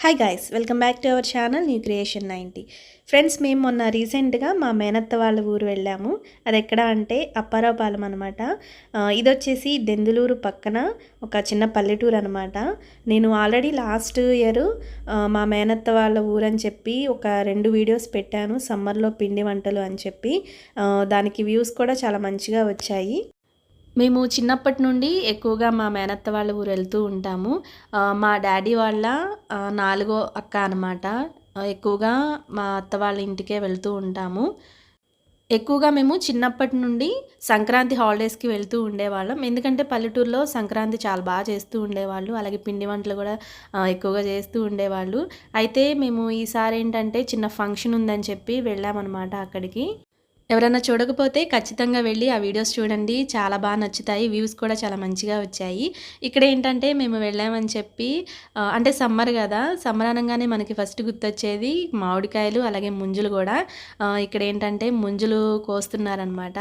Hi guys welcome back to our channel new creation ninety friends మేము మొన్న రీసెంట్గా మా మేనత్త వాళ్ళ ఊరు వెళ్ళాము. అది ఎక్కడ అంటే అప్పారావుపాలెం అనమాట ఇది వచ్చేసి దెందులూరు పక్కన ఒక చిన్న పల్లెటూరు అనమాట నేను ఆల్రెడీ లాస్ట్ ఇయర్ మా మేనత్త వాళ్ళ ఊరు అని చెప్పి ఒక రెండు వీడియోస్ పెట్టాను సమ్మర్లో పిండి వంటలు అని చెప్పి. దానికి వ్యూస్ కూడా చాలా మంచిగా వచ్చాయి. మేము చిన్నప్పటి నుండి ఎక్కువగా మా మేనత్త వాళ్ళ ఊరు వెళ్తూ ఉంటాము. మా డాడీ వాళ్ళ నాలుగో అక్క అనమాట ఎక్కువగా మా అత్త వాళ్ళ ఇంటికే వెళ్తూ ఉంటాము. ఎక్కువగా మేము చిన్నప్పటి నుండి సంక్రాంతి హాలిడేస్కి వెళ్తూ ఉండేవాళ్ళం. ఎందుకంటే పల్లెటూరులో సంక్రాంతి చాలా బాగా చేస్తూ ఉండేవాళ్ళు. అలాగే పిండి వంటలు కూడా ఎక్కువగా చేస్తూ ఉండేవాళ్ళు. అయితే మేము ఈసారి ఏంటంటే చిన్న ఫంక్షన్ ఉందని చెప్పి వెళ్ళామన్నమాట అక్కడికి. ఎవరైనా చూడకపోతే ఖచ్చితంగా వెళ్ళి ఆ వీడియోస్ చూడండి. చాలా బాగా నచ్చుతాయి. వ్యూస్ కూడా చాలా మంచిగా వచ్చాయి. ఇక్కడ ఏంటంటే మేము వెళ్ళామని చెప్పి అంటే సమ్మర్ కదా. సమ్మర్ అనగానే మనకి ఫస్ట్ గుర్తొచ్చేది మామిడికాయలు అలాగే ముంజులు కూడా. ఇక్కడ ఏంటంటే ముంజులు కోస్తున్నారనమాట.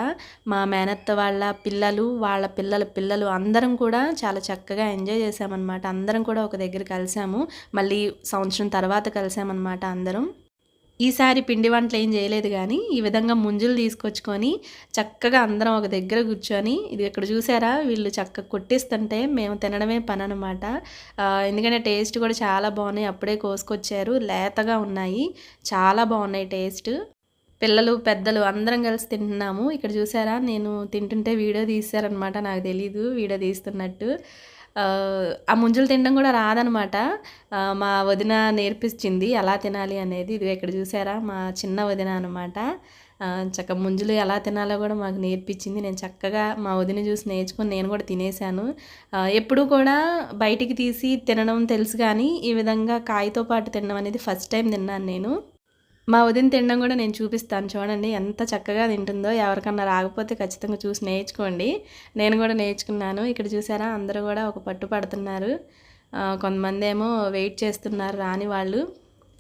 మా మేనత్త వాళ్ళ పిల్లలు వాళ్ళ పిల్లల పిల్లలు అందరం కూడా చాలా చక్కగా ఎంజాయ్ చేసామన్నమాట అందరం కూడా ఒక దగ్గర కలిసాము. మళ్ళీ సంవత్సరం తర్వాత కలిసామన్నమాట అందరం. ఈసారి పిండి వంటలు ఏం చేయలేదు కానీ ఈ విధంగా ముంజులు తీసుకొచ్చుకొని చక్కగా అందరం ఒక దగ్గర కూర్చొని ఇది ఇక్కడ చూసారా? వీళ్ళు చక్కగా కొట్టిస్తుంటే మేము తినడమే పని అనమాట ఎందుకంటే టేస్ట్ కూడా చాలా బాగున్నాయి. అప్పుడే కోసుకొచ్చారు. లేతగా ఉన్నాయి. చాలా బాగున్నాయి టేస్ట్. పిల్లలు పెద్దలు అందరం కలిసి తింటున్నాము. ఇక్కడ చూసారా? నేను తింటుంటే వీడియో తీశారనమాట నాకు తెలీదు. వీడియో తీస్తున్నట్టు. ఆ, ముంజులు తినడం కూడా రాదనమాట. మా వదిన నేర్పించింది ఎలా తినాలి అనేది. ఇది ఇక్కడ చూసారా? మా చిన్న వదిన అనమాట. చక్క ముంజులు ఎలా తినాలో కూడా మాకు నేర్పించింది. నేను చక్కగా మా వదిన చూసి నేర్చుకుని నేను కూడా తినేసాను ఎప్పుడూ కూడా బయటికి తీసి తినడం తెలుసు కానీ ఈ విధంగా కాయతో పాటు తినడం అనేది ఫస్ట్ టైం తిన్నాను నేను. మా ఉదయం తినడం కూడా నేను చూపిస్తాను చూడండి ఎంత చక్కగా తింటుందో. ఎవరికన్నా రాకపోతే ఖచ్చితంగా చూసి నేర్చుకోండి. నేను కూడా నేర్చుకున్నాను. ఇక్కడ చూసారా? అందరూ కూడా ఒక పట్టు పడుతున్నారు. కొంతమంది ఏమో వెయిట్ చేస్తున్నారు రాని వాళ్ళు.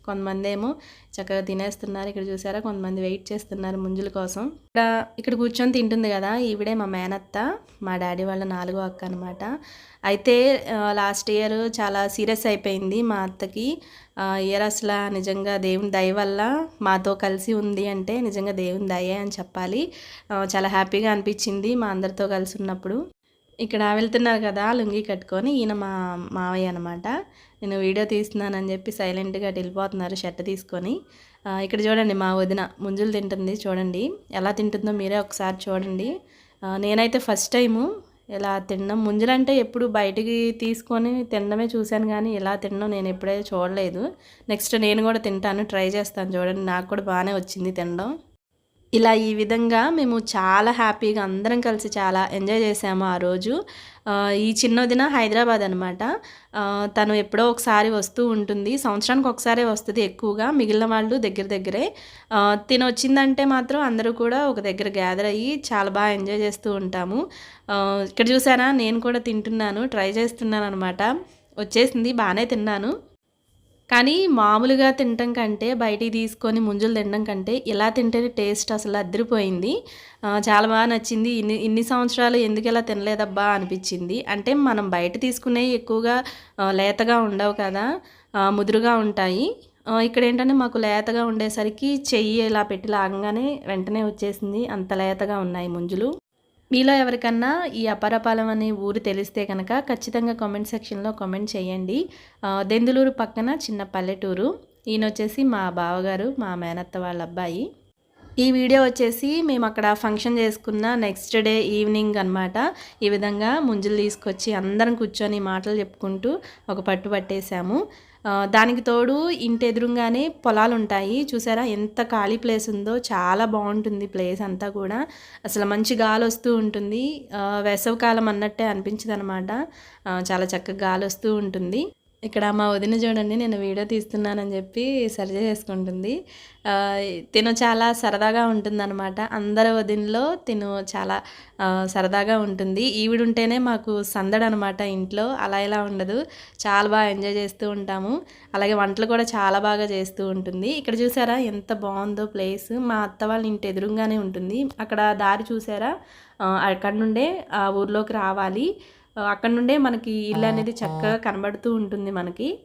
కొంతమంది ఏమో చక్కగా తినేస్తున్నారు. ఇక్కడ చూసారా? కొంతమంది వెయిట్ చేస్తున్నారు ముంజుల కోసం. ఇక్కడ ఇక్కడ కూర్చొని తింటుంది కదా ఈవిడే మా మేనత్త మా డాడీ వాళ్ళ నాలుగో అక్క అనమాట అయితే లాస్ట్ ఇయర్ చాలా సీరియస్ అయిపోయింది మా అత్తకి. ఇయర్ అసలు నిజంగా దేవుని దయ వల్ల మాతో కలిసి ఉంది అంటే నిజంగా దేవుని దయే అని చెప్పాలి. చాలా హ్యాపీగా అనిపించింది మా అందరితో కలిసి ఉన్నప్పుడు. ఇక్కడ వెళ్తున్నారు కదా లుంగి కట్టుకొని ఈయన మా మావయ్య అనమాట నేను వీడియో తీస్తున్నానని చెప్పి సైలెంట్గా వెళ్ళిపోతున్నారు షర్ట్ తీసుకొని. ఇక్కడ చూడండి మా వదిన ముంజులు తింటుంది చూడండి. ఎలా తింటుందో మీరే ఒకసారి చూడండి. నేనైతే ఫస్ట్ టైము ఇలా తినడం. ముంజలంటే ఎప్పుడు బయటికి తీసుకొని తినడమే చూశాను కానీ ఇలా తినడం నేను ఎప్పుడైతే చూడలేదు. నెక్స్ట్ నేను కూడా తింటాను ట్రై చేస్తాను చూడండి. నాకు కూడా బాగానే వచ్చింది తినడం. ఇలా ఈ విధంగా మేము చాలా హ్యాపీగా అందరం కలిసి చాలా ఎంజాయ్ చేసాము ఆ రోజు. ఈ చిన్నదిన హైదరాబాద్ అనమాట తను ఎప్పుడో ఒకసారి వస్తూ ఉంటుంది. సంవత్సరానికి ఒకసారి వస్తుంది ఎక్కువగా మిగిలిన వాళ్ళు దగ్గర దగ్గరే. తినొచ్చిందంటే తిను వచ్చిందంటే మాత్రం అందరూ కూడా ఒక దగ్గర గ్యాదర్ అయ్యి చాలా బాగా ఎంజాయ్ చేస్తూ ఉంటాము. ఇక్కడ చూసారా? నేను కూడా తింటున్నాను ట్రై చేస్తున్నాను అనమాట వచ్చేసింది బాగానే తిన్నాను. కానీ మామూలుగా తినటం కంటే బయటికి తీసుకొని ముంజులు తినడం కంటే ఇలా తింటేనే టేస్ట్ అసలు అద్దరిపోయింది. చాలా బాగా నచ్చింది. ఇన్ని ఇన్ని సంవత్సరాలు ఎందుకు ఇలా తినలేదబ్బా అనిపించింది. అంటే మనం బయట తీసుకునే ఎక్కువగా లేతగా ఉండవు కదా ముదురుగా ఉంటాయి. ఇక్కడ ఏంటంటే మాకు లేతగా ఉండేసరికి చెయ్యి ఇలా పెట్టి లాగంగానే వెంటనే వచ్చేసింది. అంత లేతగా ఉన్నాయి ముంజులు. మీలో ఎవరికన్నా ఈ అపరపాలెం అనే ఊరు తెలిస్తే కనుక ఖచ్చితంగా కామెంట్ సెక్షన్లో కామెంట్ చేయండి. దెందులూరు పక్కన చిన్న పల్లెటూరు. ఈయన వచ్చేసి మా బావగారు మా మేనత్త వాళ్ళ అబ్బాయి. ఈ వీడియో వచ్చేసి మేము అక్కడ ఫంక్షన్ చేసుకున్న నెక్స్ట్ డే ఈవినింగ్ అనమాట ఈ విధంగా ముంజులు తీసుకొచ్చి అందరం కూర్చొని మాటలు చెప్పుకుంటూ ఒక పట్టు పట్టేశాము. దానికి తోడు ఇంటి ఎదురుగానే పొలాలు ఉంటాయి చూసారా? ఎంత ఖాళీ ప్లేస్ ఉందో చాలా బాగుంటుంది ప్లేస్ అంతా కూడా. అసలు మంచి గాలి వస్తూ ఉంటుంది వేసవకాలం వేసవికాలం అన్నట్టే అనిపించదనమాట. చాలా చక్కగా గాలి వస్తూ ఉంటుంది. ఇక్కడ మా వదిన చూడండి నేను వీడియో తీస్తున్నానని చెప్పి సరి చేసుకుంటుంది. తిను చాలా సరదాగా ఉంటుందన్నమాట. అందరి వదినలో తిను చాలా సరదాగా ఉంటుంది. ఈవిడుంటేనే మాకు సందడనమాట ఇంట్లో. అలా ఇలా ఉండదు. చాలా బాగా ఎంజాయ్ చేస్తూ ఉంటాము. అలాగే వంటలు కూడా చాలా బాగా చేస్తూ ఉంటుంది. ఇక్కడ చూసారా ఎంత బాగుందో ప్లేస్. మా అత్త వాళ్ళ ఇంటి ఎదురుగానే ఉంటుంది. అక్కడ దారి చూసారా? అక్కడ నుండే ఆ ఊర్లోకి రావాలి. అక్కడ నుండే మనకి ఇల్లు అనేది చక్కగా కనబడుతూ ఉంటుంది మనకి.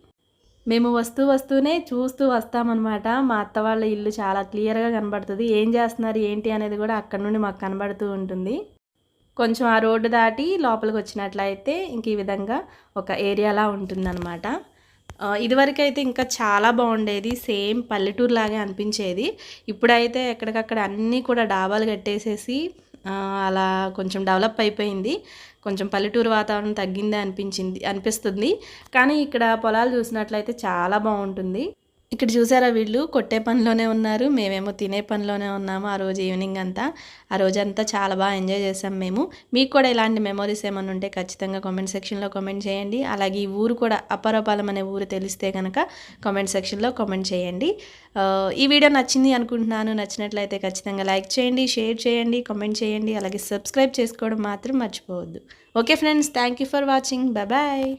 మేము వస్తూ వస్తూనే చూస్తూ వస్తామన్నమాట. మా అత్త వాళ్ళ ఇల్లు చాలా క్లియర్గా కనబడుతుంది. ఏం చేస్తున్నారు ఏంటి అనేది కూడా అక్కడ నుండి మాకు కనబడుతూ ఉంటుంది. కొంచెం ఆ రోడ్డు దాటి లోపలికి వచ్చినట్లయితే ఇంక ఈ విధంగా ఒక ఏరియాలా ఉంటుందన్నమాట. ఆ, ఇదివరకు అయితే ఇంకా చాలా బాగుండేది. సేమ్ పల్లెటూరు లాగే అనిపించేది. ఇప్పుడైతే ఎక్కడికక్కడ అన్నీ కూడా డాబాలు కట్టేసేసి అలా కొంచెం డెవలప్ అయిపోయింది. కొంచెం పల్లెటూరు వాతావరణం తగ్గిందే అనిపించింది అనిపిస్తుంది. కానీ ఇక్కడ పొలాలు చూసినట్లయితే చాలా బాగుంటుంది. ఇక్కడ చూసారా వీళ్ళు? కొట్టే పనిలోనే ఉన్నారు. మేమేమో తినే పనిలోనే ఉన్నాము ఆ రోజు ఈవినింగ్ అంతా. ఆ రోజంతా చాలా బాగా ఎంజాయ్ చేసాం మేము. మీకు కూడా ఇలాంటి మెమరీస్ ఏమైనా ఉంటే ఖచ్చితంగా కామెంట్ సెక్షన్లో కామెంట్ చేయండి. అలాగే ఈ ఊరు కూడా అపరపాలెం అనే ఊరు తెలిస్తే కనుక కామెంట్ సెక్షన్లో కామెంట్ చేయండి. ఈ వీడియో నచ్చింది అనుకుంటున్నాను. నచ్చినట్లయితే ఖచ్చితంగా లైక్ చేయండి షేర్ చేయండి కామెంట్ చేయండి. అలాగే సబ్స్క్రైబ్ చేసుకోవడం మాత్రం మర్చిపోవద్దు. Okay friends thank you for watching bye